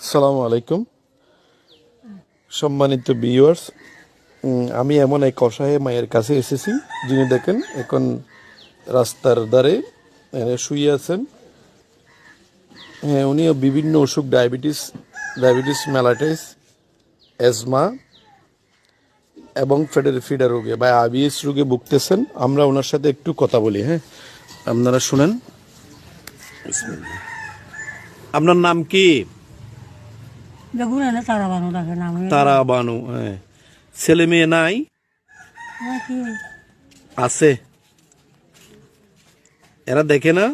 সালামু আলাইকুম। সম্মানিত ভিউয়ার্স আমি এমন এক অসহায় মায়ের কাছে এসেছি, যিনি দেখেন এখন রাস্তার এখানে শুয়ে আছেন। হ্যাঁ উনিও বিভিন্ন অসুখ, ডায়াবেটিস ডায়াবেটিস, মেলাটাইস অ্যাজমা এবং ফেডার ফিডার রোগে বা আবিএস রোগে ভুগতেছেন। আমরা ওনার সাথে একটু কথা বলি হ্যাঁ? আপনারা শুনেন। আপনার নাম কি? এনে তারা বানো ডাকে নাম তারা বানু হ্যাঁ। ছেলে মেয়ে নাই? আছে? এরা দেখে না?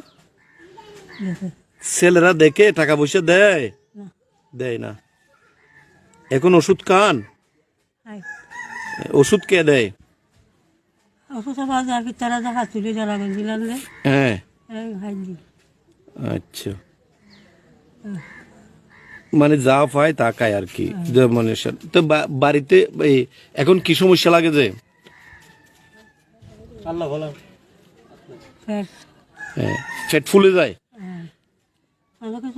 ছেলেরা দেখে টাকা পয়সা দেয়? দেয় না। এখন ওষুধ খান? ওষুধ কে দেয়? হ্যাঁ। আচ্ছা। মানে যা পায় তা খায় আর কি মানে তো বাড়িতে এখন কি সমস্যা লাগে যে? ফের। হ্যাঁ ফুলে যায়? হ্যাঁ।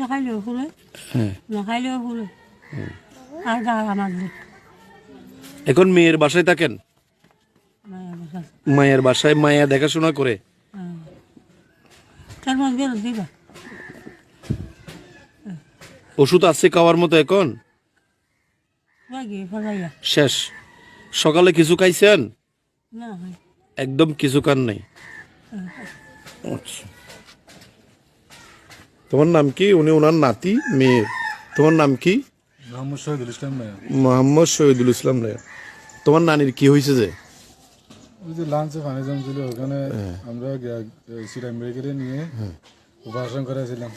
খাইলেও ফুলে হ্যাঁ। না খাইলেও ফুলে। আর যা আমার এখন মেয়ের বাসায় থাকেন? মায়া মায়ের বাসায় মায়া দেখাশোনা করে? হ্যাঁ। তার মধ্যে দিবা। ওষুধ আছে খাওয়ার মতো এখন? শেষ। সকালে কিছু খাইছেন? একদম কিছু খান নাই। আচ্ছা। তোমার নাম কি? উনি ওনার নাতি মেয়ে। তোমার নাম কি? মোহাম্মদ শহীদুল ইসলাম নায়ক। মোহাম্মদ শহীদুল ইসলাম নায়ক। তোমার নানির কি হয়েছে যে? ওই যে লাঞ্চে পানি জমছিল ওখানে আমরা সিরাম মেডিকেলে নিয়ে অপারেশন করেছিলাম।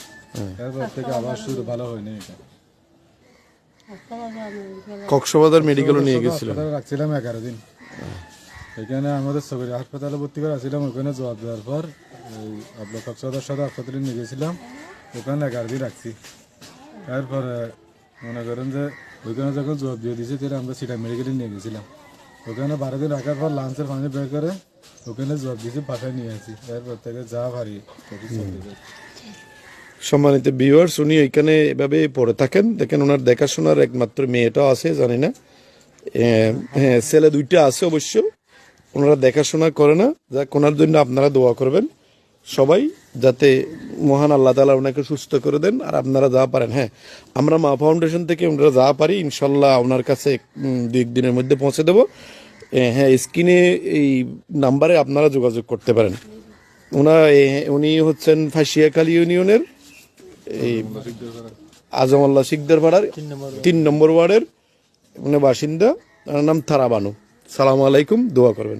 তারপর থেকে আবার শুরু ভালো হয়নি এটা। কক্সবাজার মেডিকেলও নিয়ে হাসপাতালে রাখছিলাম এগারো দিন। এখানে আমাদের সরকারি হাসপাতালে ভর্তি করে আসছিলাম ওখানে জবাব দেওয়ার পর আপনার কক্সবাজার সদর হাসপাতালে নিয়ে গেছিলাম। ওখানে এগারো দিন রাখছি। তারপরে মনে করেন যে ওইখানে যখন জবাব দিয়ে দিয়েছে তাহলে আমরা সিটা মেডিকেলে নিয়ে গেছিলাম। ওখানে বারো দিন রাখার পর লাঞ্চের পানি বের করে সম্মানিত ভিউয়ার্স উনি এখানে এভাবে পড়ে থাকেন। দেখেন ওনার দেখাশোনার একমাত্র মেয়েটাও আছে জানি না। হ্যাঁ ছেলে দুইটা আছে অবশ্য। ওনারা দেখাশোনা করে না। যা ওনার জন্য আপনারা দোয়া করবেন সবাই যাতে মহান আল্লাহ তালা ওনাকে সুস্থ করে দেন আর আপনারা যা পারেন। হ্যাঁ আমরা মা ফাউন্ডেশন থেকে আমরা যা পারি ইনশাল্লাহ ওনার কাছে উম, দুই এক দিনের মধ্যে পৌঁছে দেবো। হ্যাঁ স্ক্রিনে এই নাম্বারে আপনারা যোগাযোগ করতে পারেন। ওনা উনি হচ্ছেন ফাঁসিয়াখালী ইউনিয়নের এই আজম আল্লাহ শিকদার পাড়ার তিন নম্বর ওয়ার্ডের মানে বাসিন্দা। তার নাম থারাবানু সালাম আলাইকুম দোয়া করবেন।